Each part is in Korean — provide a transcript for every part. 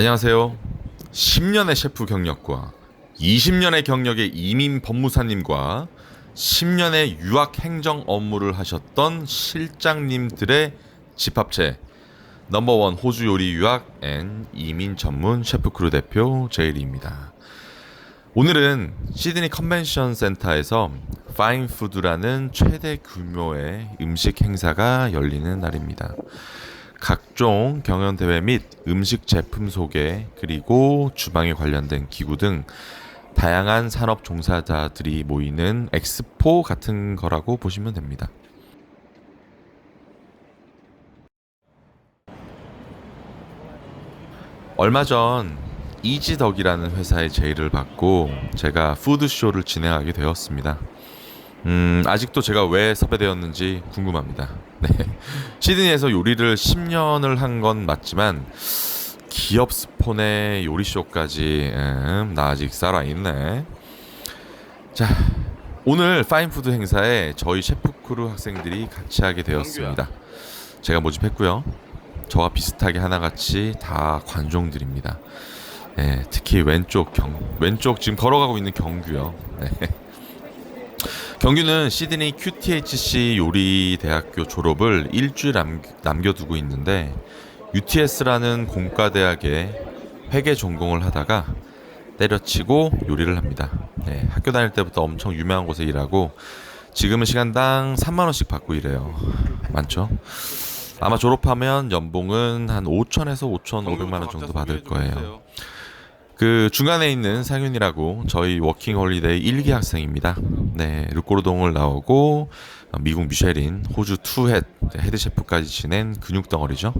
안녕하세요. 10년의 셰프 경력과 20년의 경력의 이민 법무사님과 10년의 유학 행정 업무를 하셨던 실장님들의 집합체 넘버원 호주 요리 유학 앤 이민 전문 셰프 크루 대표 제일입니다. 오늘은 시드니 컨벤션 센터에서 파인 푸드라는 최대 규모의 음식 행사가 열리는 날입니다. 각종 경연 대회 및 음식 제품 소개 그리고 주방에 관련된 기구 등 다양한 산업 종사자들이 모이는 엑스포 같은 거라고 보시면 됩니다. 얼마 전 이지덕이라는 회사의 제의를 받고 제가 푸드쇼를 진행하게 되었습니다. 음, 아직도 제가 왜 섭외되었는지 궁금합니다. 네. 시드니에서 요리를 10년을 한 건 맞지만 기업 스폰의 요리쇼까지 음, 나 아직 살아있네. 자, 오늘 파인푸드 행사에 저희 셰프 크루 학생들이 같이 하게 되었습니다. 제가 모집했고요. 저와 비슷하게 하나같이 다 관종들입니다. 네, 특히 왼쪽 경 왼쪽 지금 걸어가고 있는 경규요. 네. 경규는 시드니 QTHC 요리 대학교 졸업을 일주일 남, 남겨두고 있는데 UTS라는 공과대학에 회계 전공을 하다가 때려치고 요리를 합니다. 네, 학교 다닐 때부터 엄청 유명한 곳에 일하고 지금은 시간당 3만 원씩 받고 일해요. 많죠? 아마 졸업하면 연봉은 한 5천에서 5,500만 원 정도 받을 거예요. 그 중간에 있는 상윤이라고 저희 워킹 홀리데이 1기 학생입니다. 네, 르꼬르동을 나오고 미국 미쉐린, 호주 투헤드 헤드 셰프까지 지낸 근육 덩어리죠.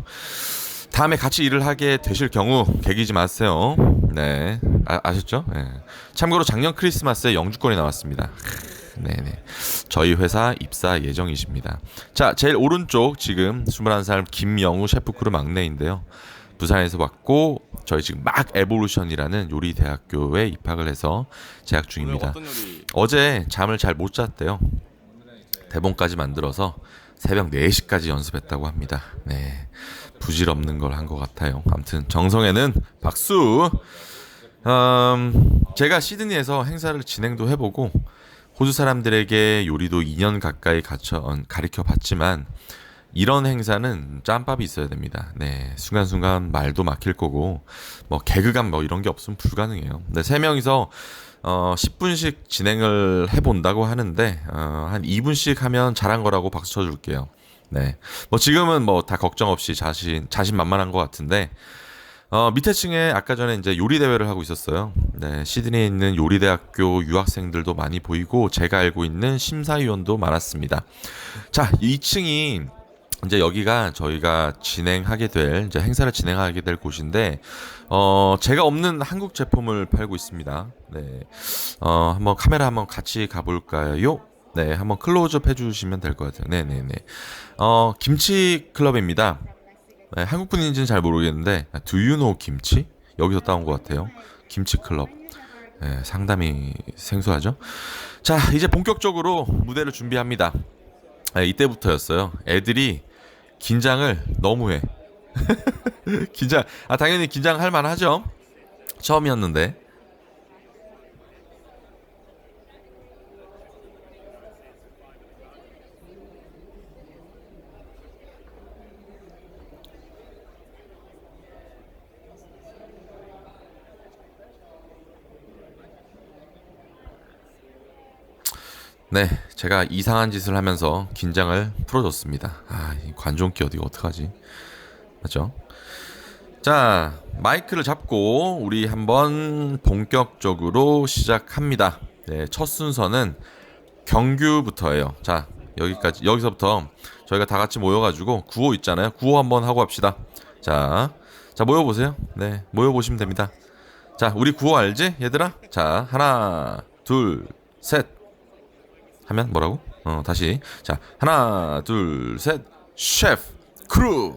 다음에 같이 일을 하게 되실 경우 개기지 마세요. 네, 아, 셨죠 네. 참고로 작년 크리스마스에 영주권이 나왔습니다. 네네. 저희 회사 입사 예정이십니다. 자, 제일 오른쪽 지금 21살 김영우 셰프 크루 막내인데요. 부산에서 왔고 저희 지금 막 에볼루션이라는 요리 대학교에 입학을 해서 재학 중입니다. 어제 잠을 잘 못 잤대요. 대본까지 만들어서 새벽 4시까지 연습했다고 합니다. 네. 부질없는 걸 한 것 같아요. 아무튼 정성에는 박수. 음, 제가 시드니에서 행사를 진행도 해보고 호주 사람들에게 요리도 2년 가까이 가쳐 가르쳐 봤지만 이런 행사는 짬밥이 있어야 됩니다. 네, 순간순간 말도 막힐 거고 뭐 개그감 뭐 이런 게 없으면 불가능해요. 네, 세 명이서 어 10분씩 진행을 해 본다고 하는데 어한 2분씩 하면 잘한 거라고 박수 쳐 줄게요. 네. 뭐 지금은 뭐 다 걱정 없이 자신 자신 만만한 것 같은데 어, 밑에 층에 아까 전에 이제 요리 대회를 하고 있었어요. 네, 시드니에 있는 요리대학교 유학생들도 많이 보이고 제가 알고 있는 심사위원도 많았습니다. 자, 2층이 이제 여기가 저희가 진행하게 될 이제 행사를 진행하게 될 곳인데 어 제가 없는 한국 제품을 팔고 있습니다. 네. 어 한번 카메라 한번 같이 가 볼까요? 네, 한번 클로즈업 해 주시면 될 것 같아요. 네, 네, 네. 어 김치 클럽입니다. 네, 한국 분인지는 잘 모르겠는데 Do you know 김치? 여기서 따온 것 같아요. 김치 클럽. 네, 상당히 생소하죠. 자, 이제 본격적으로 무대를 준비합니다. 네, 이때부터였어요. 애들이 긴장을 너무 해. 긴장, 아, 당연히 긴장할 만하죠. 처음이었는데. 네, 제가 이상한 짓을 하면서 긴장을 풀어줬습니다. 아, 이 관종기 어디 어떡하지? 맞죠? 자, 마이크를 잡고 우리 한번 본격적으로 시작합니다. 네, 첫 순서는 경규부터예요. 자, 여기까지 여기서부터 저희가 다 같이 모여가지고 구호 있잖아요. 구호 한번 하고 합시다. 자, 자 모여 보세요. 네, 모여 보시면 됩니다. 자, 우리 구호 알지, 얘들아? 자, 하나, 둘, 셋. 하면 뭐라고? 어 다시 자 하나 둘 셋 셰프 크루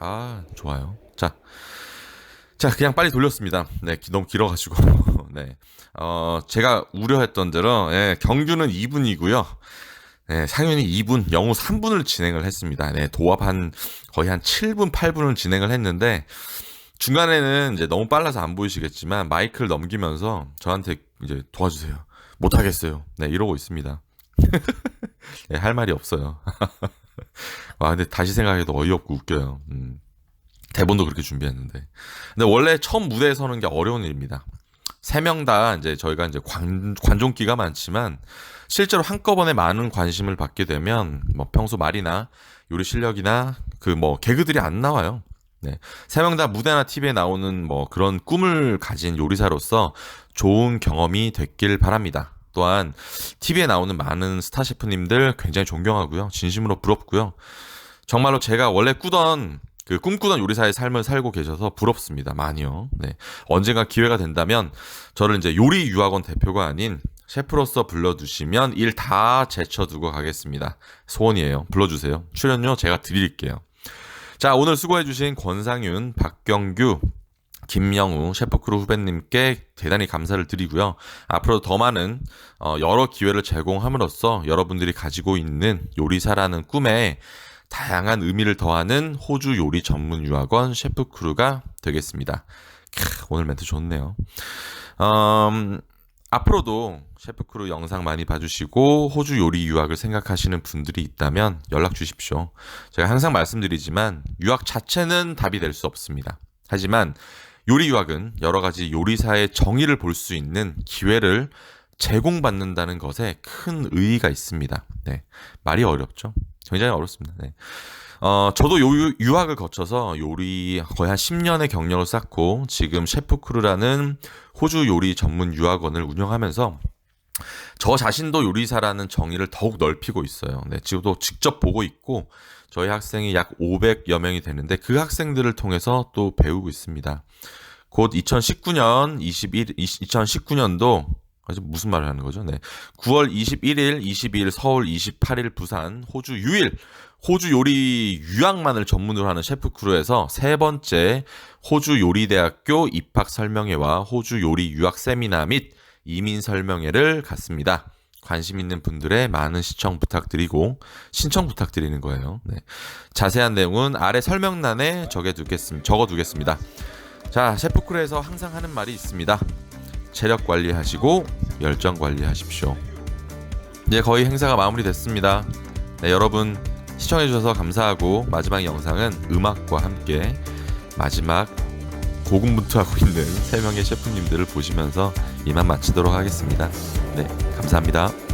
아 좋아요 자 자 그냥 빨리 돌렸습니다 네 기- 너무 길어 가지고 네 어 제가 우려했던 대로 예, 경주는 2분이고요 네, 상윤이 2분, 영우 3분을 진행을 했습니다. 네, 도합 한 거의 한 7분, 8분을 진행을 했는데 중간에는 이제 너무 빨라서 안 보이시겠지만 마이크를 넘기면서 저한테 이제 도와주세요. 못 하겠어요. 네, 이러고 있습니다. 네, 할 말이 없어요. 와, 근데 다시 생각해도 어이없고 웃겨요. 음. 대본도 그렇게 준비했는데. 근데 원래 처음 무대에 서는 게 어려운 일입니다. 세 명 다 이제 저희가 이제 관, 관종기가 많지만 실제로 한꺼번에 많은 관심을 받게 되면 뭐 평소 말이나 요리 실력이나 그 뭐 개그들이 안 나와요. 네. 세 명 다 무대나 TV에 나오는 뭐 그런 꿈을 가진 요리사로서 좋은 경험이 됐길 바랍니다. 또한 TV에 나오는 많은 스타 셰프님들 굉장히 존경하고요. 진심으로 부럽고요. 정말로 제가 원래 꾸던 그 꿈꾸던 요리사의 삶을 살고 계셔서 부럽습니다. 많이요. 네. 언젠가 기회가 된다면 저를 이제 요리 유학원 대표가 아닌 셰프로서 불러주시면 일 다 제쳐두고 가겠습니다. 소원이에요. 불러주세요. 출연료 제가 드릴게요. 자, 오늘 수고해주신 권상윤, 박경규, 김영우 셰프크루 후배님께 대단히 감사를 드리고요. 앞으로 더 많은 어, 여러 기회를 제공함으로써 여러분들이 가지고 있는 요리사라는 꿈에 다양한 의미를 더하는 호주 요리 전문 유학원 셰프크루가 되겠습니다. 캬, 오늘 멘트 좋네요. 음, 앞으로도 셰프크루 영상 많이 봐주시고 호주 요리 유학을 생각하시는 분들이 있다면 연락 주십시오. 제가 항상 말씀드리지만 유학 자체는 답이 될 수 없습니다. 하지만 요리 유학은 여러 가지 요리사의 정의를 볼 수 있는 기회를 제공받는다는 것에 큰 의의가 있습니다. 네. 말이 어렵죠? 굉장히 어렵습니다. 네. 어, 저도 요, 유학을 거쳐서 요리 거의 한 10년의 경력을 쌓고 지금 셰프크루라는 호주 요리 전문 유학원을 운영하면서 저 자신도 요리사라는 정의를 더욱 넓히고 있어요. 네, 지금도 직접 보고 있고 저희 학생이 약 500여 명이 되는데 그 학생들을 통해서 또 배우고 있습니다. 곧 2019년 21 2019년도 무슨 말을 하는 거죠? 네. 9월 21일, 22일 서울, 28일 부산, 호주 유일 호주 요리 유학만을 전문으로 하는 셰프 크루에서 세 번째 호주 요리대학교 입학 설명회와 호주 요리 유학 세미나 및 이민 설명회를 갖습니다. 관심 있는 분들의 많은 시청 부탁드리고 신청 부탁드리는 거예요. 네. 자세한 내용은 아래 설명란에 적어두겠습니다. 자, 셰프크루에서 항상 하는 말이 있습니다. 체력 관리하시고 열정 관리하십시오. 이제 거의 행사가 마무리됐습니다. 네, 여러분 시청해주셔서 감사하고 마지막 영상은 음악과 함께 마지막 고군분투하고 있는 세 명의 셰프님들을 보시면서 이만 마치도록 하겠습니다. 네, 감사합니다.